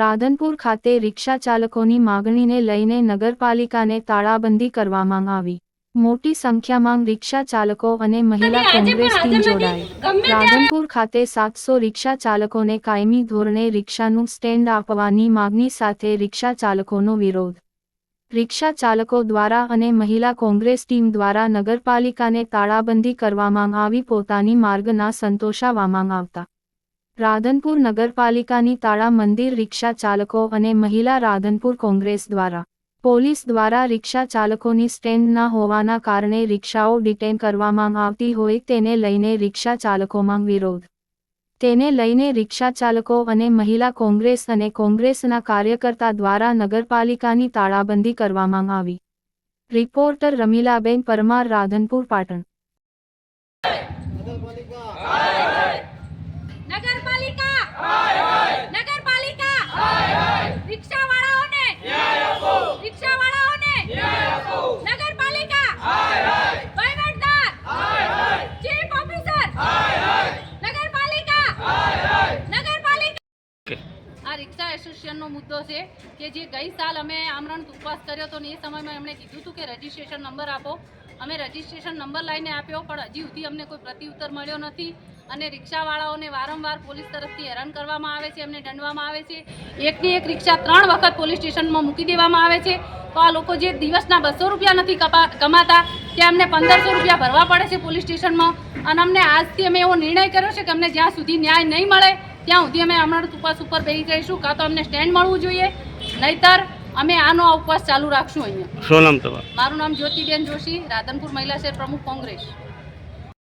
રાધનપુર ખાતે રિક્ષા ચાલકોની માગણીને લઈને નગરપાલિકાને તાળાબંધી કરવામાં આવી. મોટી સંખ્યામાં રિક્ષા ચાલકો અને મહિલા કોંગ્રેસ ટીમ જોડાઈ. રાધનપુર ખાતે સાતસો રિક્ષા ચાલકોને કાયમી ધોરણે રિક્ષાનું સ્ટેન્ડ આપવાની માગણી સાથે રિક્ષા ચાલકોનો વિરોધ. રિક્ષા ચાલકો દ્વારા અને મહિલા કોંગ્રેસ ટીમ દ્વારા નગરપાલિકાને તાળાબંધી કરવામાં આવી પોતાની માર્ગના સંતોષાવામાં આવતા. રાધનપુર નગરપાલિકાની તાળા મંદિર રિક્ષા ચાલકો અને મહિલા રાધનપુર કોંગ્રેસ દ્વારા. પોલીસ દ્વારા રિક્ષા ચાલકોની સ્ટેન્ડ ના હોવાના કારણે રિક્ષાઓ ડિટેન કરવામાં આવતી હોય તેને લઈને રિક્ષા ચાલકોમાં વિરોધ. તેને લઈને રિક્ષા ચાલકો અને મહિલા કોંગ્રેસ અને કોંગ્રેસના કાર્યકર્તા દ્વારા નગરપાલિકાની તાળાબંધી કરવામાં આવી. રિપોર્ટર રમીલાબેન પરમાર, રાધનપુર, પાટણ. રિક્ષા મુદ્દો છે કે જે ગઈ સાલ અમે આમરણ ઉપવાસ કર્યો હતો ને એ સમયમાં એમણે કીધું હતું કે રજિસ્ટ્રેશન નંબર આપો. અમે રજિસ્ટ્રેશન નંબર લઈને આપ્યો, પણ હજી સુધી અમને કોઈ પ્રત્યુત્તર મળ્યો નથી અને રિક્ષાવાળાઓને વારંવાર પોલીસ તરફથી હેરાન કરવામાં આવે છે, એમને દંડવામાં આવે છે. એકની એક રિક્ષા ત્રણ વખત પોલીસ સ્ટેશનમાં મૂકી દેવામાં આવે છે. તો આ લોકો જે દિવસના બસો રૂપિયા નથી કમાતા, ત્યાં અમને પંદરસો રૂપિયા ભરવા પડે છે પોલીસ સ્ટેશનમાં. અને અમને આજથી અમે એવો નિર્ણય કર્યો છે કે અમને જ્યાં સુધી ન્યાય નહીં મળે ત્યાં સુધી અમે હમણાં ઉપવાસ ઉપર બેસી જઈશું. કાં તો અમને સ્ટેન્ડ મળવું જોઈએ નહીતર અમે આનો ઉપવાસ ચાલુ રાખશું અહીંયા. શું નામ તમારું? મારું નામ જ્યોતિબેન જોશી રાધનપુર મહિલા શહેર પ્રમુખ કોંગ્રેસ.